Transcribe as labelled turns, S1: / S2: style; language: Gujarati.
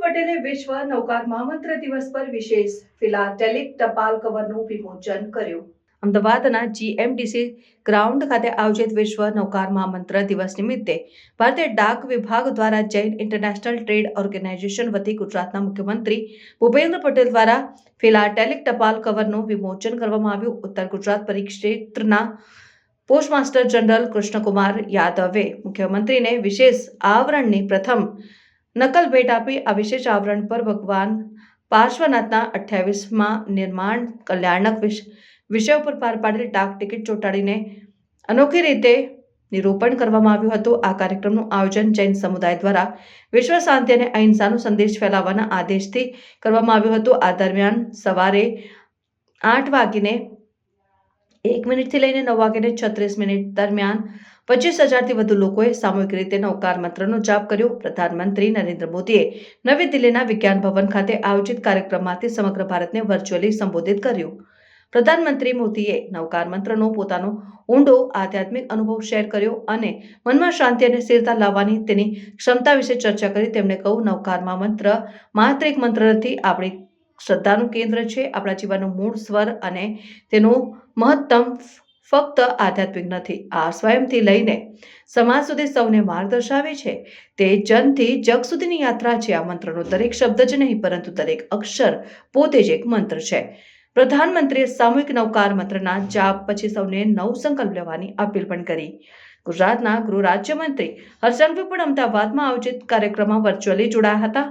S1: પટેલે વિશ્વ નૌકાર મહામંત્ર દિવસ પર વિશેષ ફિલાટેલિક ટપાલ કવરનું વિમોચન કર્યું. અમદાવાદના જીએમડીસી ગ્રાઉન્ડ ખાતે આયોજિત વિશ્વ નૌકાર મહામંત્ર દિવસ નિમિત્તે ભારતીય ડાક વિભાગ દ્વારા જૈન ઇન્ટરનેશનલ ટ્રેડ ઓર્ગેનાઇઝેશન વતી ગુજરાતના મુખ્યમંત્રી ભૂપેન્દ્ર પટેલ દ્વારા ફિલાટેલિક ટપાલ કવરનું વિમોચન કરવામાં આવ્યું. ઉત્તર ગુજરાત પરિક્ષેત્રના પોસ્ટમાસ્ટર જનરલ કૃષ્ણકુમાર યાદવે મુખ્યમંત્રીને વિશેષ આવરણની પ્રથમ નકલ ભેટ આપી આ વિશેષ આવરણ પર ભગવાન પાર્શ્વનાથના અઠ્યાવીસમાં નિર્માણ કલ્યાણક વિશ- વિષય ઉપર પાર પાડેલી ડાક ટિકિટ ચોંટાડીને અનોખી રીતે નિરૂપણ કરવામાં આવ્યું હતું. આ કાર્યક્રમનું આયોજન જૈન સમુદાય દ્વારા વિશ્વ શાંતિ અને અહિંસાનો સંદેશ ફેલાવવાના આદેશથી કરવામાં આવ્યું હતું. આ દરમિયાન સવારે આઠ વાગીને એક મિનિટથી લઈને નવ વાગીને છત્રીસ મિનિટ દરમિયાન પચીસ હજારથી વધુ લોકોએ સામૂહિક રીતે નૌકાર મંત્રનો જાપ કર્યો. પ્રધાનમંત્રી નરેન્દ્ર મોદીએ નવી દિલ્હીના વિજ્ઞાન ભવન ખાતે આયોજિત કાર્યક્રમમાંથી સમગ્ર ભારતને વર્ચ્યુઅલી સંબોધિત કર્યું. પ્રધાનમંત્રી મોદીએ નવકાર મંત્રનો પોતાનો ઊંડો, આધ્યાત્મિક અનુભવ શેર કર્યો અને મનમાં શાંતિ અને સ્થિરતા લાવવાની તેની ક્ષમતા વિશે ચર્ચા કરી. તેમણે કહ્યું નવકારમાં મંત્ર માત્ર એક મંત્ર નથી, આપણી શ્રદ્ધાનું કેન્દ્ર છે. આપણા જીવનનો મૂળ સ્વર અને તેનું મહત્તમ ફક્ત આધ્યાત્મિક નથી, આ સ્વયંથી લઈને સમાજ સુધી સૌને માર્ગ દર્શાવે છે. તે જનથી જગ સુધીની યાત્રા છે, આ મંત્રનો દરેક શબ્દ જ નહીં, પરંતુ દરેક અક્ષર પોતે જ એક મંત્ર છે. પ્રધાનમંત્રીએ સામૂહિક નવકાર મંત્રના જાપ પછી સૌને નવ સંકલ્પ લેવાની અપીલ પણ કરી. ગુજરાતના ગૃહ રાજ્યમંત્રી હર્ષંગભાઈ પણ અમદાવાદમાં આયોજિત કાર્યક્રમમાં વર્ચ્યુઅલી જોડાયા હતા.